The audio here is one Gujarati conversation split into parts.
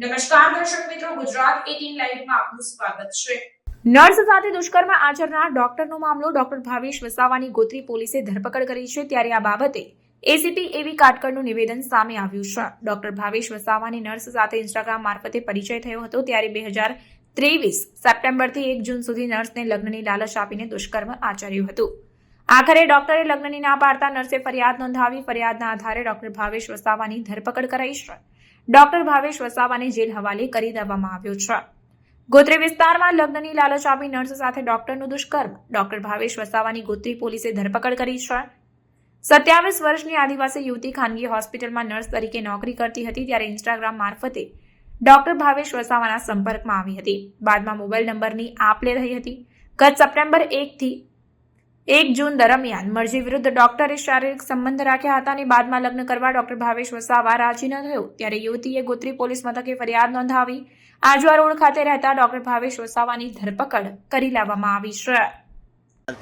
નમસ્કાર, દર્શક મિત્રો, ગુજરાત 18 લાઈવમાં આપનું સ્વાગત છે. નર્સ સાથે દુષ્કર્મ આચરનાર ડોક્ટરનો મામલો ડોક્ટર ભાવેશ વસાવાની ગોત્રી પોલીસે ધરપકડ કરી છે ત્યારે આ બાબતે એસીપી એવી કાટકરનું નિવેદન સામે આવ્યું છે. ડોક્ટર ભાવેશ વસાવાની નર્સ સાથે ઇન્સ્ટાગ્રામ મારફતે પરિચય થયો હતો ત્યારે બે હજાર ત્રેવીસ સપ્ટેમ્બરથી એક જૂન સુધી નર્સને લગ્નની લાલચ આપીને દુષ્કર્મ આચર્યું હતું. આખરે ડોક્ટરે લગ્નની ના પાડતા નર્સે ફરિયાદ નોંધાવી ફરિયાદના આધારે ડોક્ટર ભાવેશ વસાવાની ધરપકડ કરાઈ છે. ડોક્ટર ભાવેશ વસાવાને જેલ હવાલે કરી દેવામાં આવ્યો છે. ગોત્રી વિસ્તારમાં લગ્નની લાલચ આપી નર્સ સાથે ડોક્ટરનું દુષ્કર્મ. ડોક્ટર ભાવેશ વસાવાની ગોત્રી પોલીસે ધરપકડ કરી છે. સત્યાવીસ વર્ષની આદિવાસી યુવતી ખાનગી હોસ્પિટલમાં નર્સ તરીકે નોકરી કરતી હતી ત્યારે ઇન્સ્ટાગ્રામ મારફતે ડોક્ટર ભાવેશ વસાવાના સંપર્કમાં આવી હતી. બાદમાં મોબાઈલ નંબરની આપ લે રહી હતી. ગત સપ્ટેમ્બર એકથી એક જૂન દરમિયાન મરજી વિરુદ્ધ ડોક્ટરે શારીરિક સંબંધ રાખ્યા હતા અને બાદમાં લગ્ન કરવા ડોક્ટર ભાવેશ વસાવા રાજી ન થયો. ત્યારે યુવતીએ ગોત્રી પોલીસ મથકે ફરિયાદ નોંધાવી આજવા રોડ ખાતે રહેતા ડોક્ટર ભાવેશ વસાવાની ધરપકડ કરી લેવામાં આવી છે.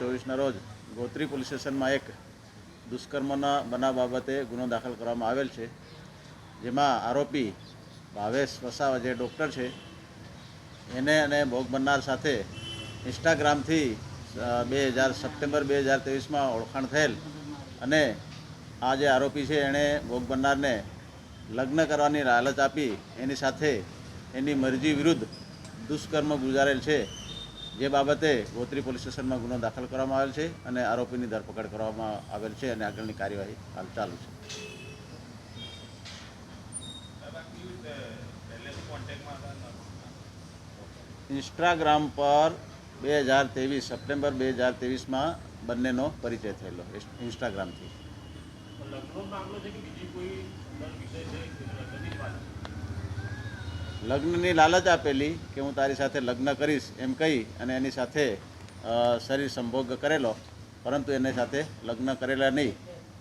ચોવીસના રોજ ગોત્રી પોલીસ સ્ટેશનમાં એક દુષ્કર્મના બનાવ બાબતે ગુનો દાખલ કરવામાં આવેલ છે. જેમાં આરોપી ભાવેશ વસાવા જે ડૉક્ટર છે, એને અને ભોગ બનનાર સાથે ઇન્સ્ટાગ્રામથી બે હજાર સપ્ટેમ્બર બે હજાર ત્રેવીસમાં ઓળખાણ થયેલ. અને આ જે આરોપી છે એણે ભોગ બનનારને લગ્ન કરવાની લાલચ આપી એની સાથે એની મરજી વિરુદ્ધ દુષ્કર્મ ગુજારેલ છે. જે બાબતે ગોત્રી પોલીસ સ્ટેશનમાં ગુનો દાખલ કરવામાં આવેલ છે અને આરોપીની ધરપકડ કરવામાં આવેલ છે અને આગળની કાર્યવાહી હાલ ચાલુ છે. ઇન્સ્ટાગ્રામ પર બે હજાર ત્રેવીસ સપ્ટેમ્બર બે હજાર ત્રેવીસમાં બંનેનો પરિચય થયેલો ઇન્સ્ટાગ્રામથી. લગ્નની લાલચ આપેલી કે હું તારી સાથે લગ્ન કરીશ એમ કહી અને એની સાથે શરીર સંભોગ કરેલો પરંતુ એની સાથે લગ્ન કરેલા નહીં.